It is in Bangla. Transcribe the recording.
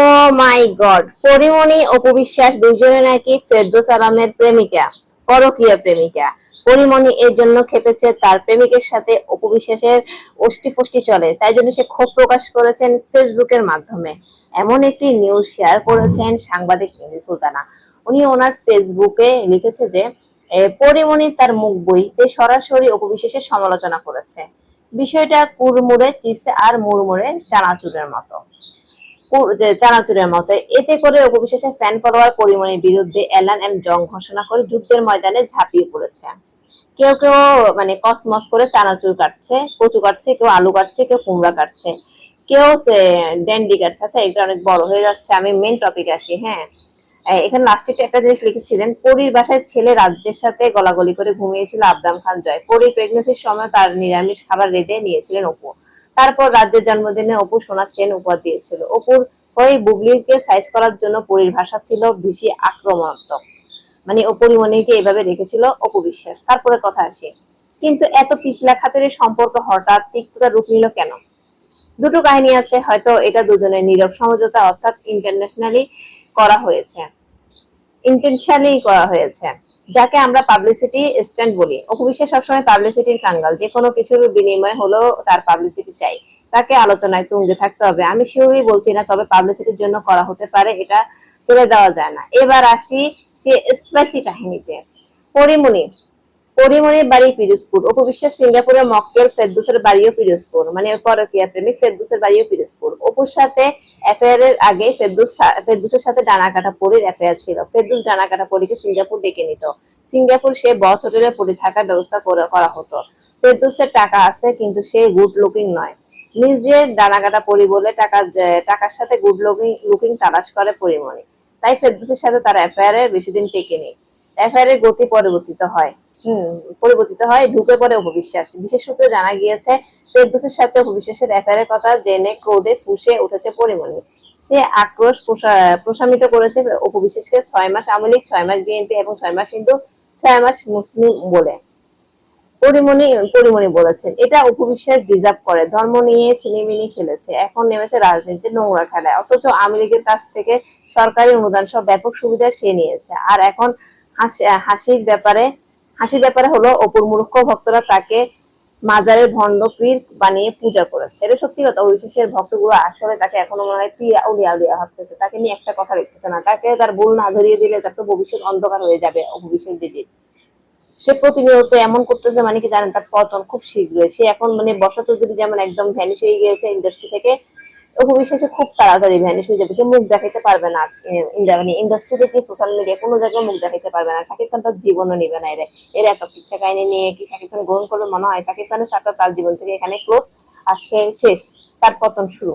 ও মাই গড পরিমণি অপবিশ্বাস দুজনে নাকি ফেরদৌস আলমের প্রেমিকা, পরকীয় প্রেমিকা। পরিমণি এর জন্য খেপেছে তার প্রেমিকের সাথে অপবিশ্বাসের অষ্টি ফষ্টি চলে, তাই জন্য সে ক্ষোভ প্রকাশ করেছেন ফেসবুকের মাধ্যমে। এমন একটি নিউজ শেয়ার করেছেন সাংবাদিক সুলতানা। উনি ওনার ফেসবুকে লিখেছে যে পরিমণি তার মুখ বইতে সরাসরি অপবিশ্বাসের সমালোচনা করেছে। বিষয়টা কুড়মুড়ে, চিপসে আর মুড়মুড়ে, চানাচুরের মতো। চানাচুরের মতো। এতে করে ফ্যান বিরুদ্ধে এলান এম জং ঘোষণা করে যুদ্ধের ময়দানে ঝাঁপিয়ে পড়েছে। কেউ কেউ মানে কসমস করে চানাচুর কাটছে, কচু কাটছে, কেউ আলু কাটছে, কেউ কুমড়া কাটছে। কেউ ড্যান্ডি কাটছে। আচ্ছা এটা অনেক বড় হয়ে যাচ্ছে। আমি মেন টপিকে আসি হ্যাঁ? এখানে লাস্টে একটা জিনিস লিখেছিলেন, পরীর বাসায় ছেলে রাজ্যের সাথে গলাগলি করে ঘুমিয়েছিল আবরাম খান জয়। পরীর প্রেগনেন্সির সময় তার নিরামিষ খাবার রেঁধে নিয়েছিলেন অপু। তারপর রাজ্যের জন্মদিনে অপু সোনার চেন উপহার দিয়েছিল। অপুর হয়ে বুবলিকে সাইজ করার জন্য পরীর ভাষা ছিল বেশি আক্রমণাত্মক। মানে ও পরিমণিকে এভাবে রেখেছিল অপু বিশ্বাস। তারপরে কথা আসে, কিন্তু এত পিছলা খাতের সম্পর্ক হঠাৎ তিক্ততা রূপ নিল কেন? দুটো কাহিনী আছে, হয়তো এটা দুজনের নীরব সমঝোতা, অর্থাৎ ইন্টারন্যাশনালি করা হয়েছে। ইন্টেনশনালি করা হয়েছে। যাকে আমরা পাবলিসিটি স্ট্যান্ড বলি। অপু বিশ্বাস সবসময় পাবলিসিটির কাঙ্গাল। যে কোনো কিছুর বিনিময় হলো তার পাবলিসিটি চাই। তাকে আলোচনায় তুঙ্গে থাকতে হবে। আমি শিওরই বলছি না, তবে পাবলিসিটির জন্য করা হতে পারে, এটা ফেলে দেওয়া যায় না। এবার আসি সে স্পাইসি কাহিনীতে। পরিমণি পরিমণির বাড়ি পিরোজপুর। অপু বিশ্বাস সিঙ্গাপুরের মক্কেল ফেরদুসের বাড়িও পিরোজপুর। মানে পরকীয়া প্রেমিক ফেরদুসের বাড়িও পিরোজপুর। অপুর সাথে অ্যাফেয়ার এর আগে ফেরদুস ফেরদুসের সাথে ডানা কাটা পরির অ্যাফেয়ার ছিল। ফেরদুস ডানা কাটা পরিকে সিঙ্গাপুর ডেকে নিত। সিঙ্গাপুর সে বস হোটেলে পড়ে থাকার ব্যবস্থা করে- হতো। ফেরদুসের টাকা আছে, কিন্তু সে গুড লুকিং নয়। নিজের ডানা কাটা পরি বলে টাকা টাকার সাথে গুড লুকিং লুকিং তালাশ করে পরিমণি। তাই ফেরদুসের সাথে তার অ্যাফেয়ারে বেশি দিন টেকে নেই অ্যাফেয়ারের গতি পরিবর্তিত হয়। হুম, পরিবর্তিত হয়, ঢুকে পড়ে অপবিশ্বাস বিশেষ সূত্রে জানা গিয়েছে ফেরদৌসের সাথে অপবিশ্বাসের অ্যাফেয়ারের কথা জেনে ক্রোধে ফুসে উঠেছে পরিমণি। সে আক্রোশ প্রশমিত করেছে অপবিশ্বাসকে ছয় মাস আওয়ামী লীগ ছয় মাস বিএনপি এবং ছয় মাস হিন্দু, ছয় মাস মুসলিম বলে। পরিমণি পরিমণি বলেছেন, এটা উপবিশ্বাস ডিজার্ভ করে, ধর্ম নিয়ে ছিনিমিনি খেলেছে। এখন নেমেছে রাজনীতির নোংরা খেলায়। অথচ আওয়ামী লীগের কাছ থেকে সরকারি অনুদান সব ব্যাপক সুবিধা সে নিয়েছে। আর এখন হাসির ব্যাপারে হাসির ব্যাপারে হলো অপুর মূর্খ ভক্তরা তাকে মাজারের ভণ্ড পীর বানিয়ে পূজা করেছে। এটা সত্যি কথা অবিশ্বাসের ভক্তগুলো আসলে তাকে এখনও মনে হয় পীর উলিয়া উলিয়া ভাবতেছে। তাকে নিয়ে একটা কথা লিখতেছে না। তাকে তার ভুল না ধরিয়ে দিলে তার তো ভবিষ্যৎ অন্ধকার হয়ে যাবে অভবিষ্যৎ দিদির সে প্রতিনিয়ত এমন করতেছে মানে কি জানেন, তার পতন খুব শীঘ্রই। সে এখন মানে বসা চৌধুরী যেমন একদম ভ্যানিশ হয়ে গিয়েছে ইন্ডাস্ট্রি থেকে অপবিশ্বাসে খুব তাড়াতাড়ি ভ্যানিশ হয়ে যাবে। সে মুখ দেখাইতে পারবে না মানে ইন্ডাস্ট্রিতে কি সোশ্যাল মিডিয়া কোনো জায়গায় মুখ দেখাইতে পারবে না। শাকিব খান তার জীবনও নিবে না এর। এর এত কিচ্ছা কাহিনী নিয়ে কি শাকিব খান গ্রহণ করবে মনে হয়? শাকিব খানের সাথে তার জীবন থেকে এখানে ক্লোজ আর সে শেষ, তার পতন শুরু।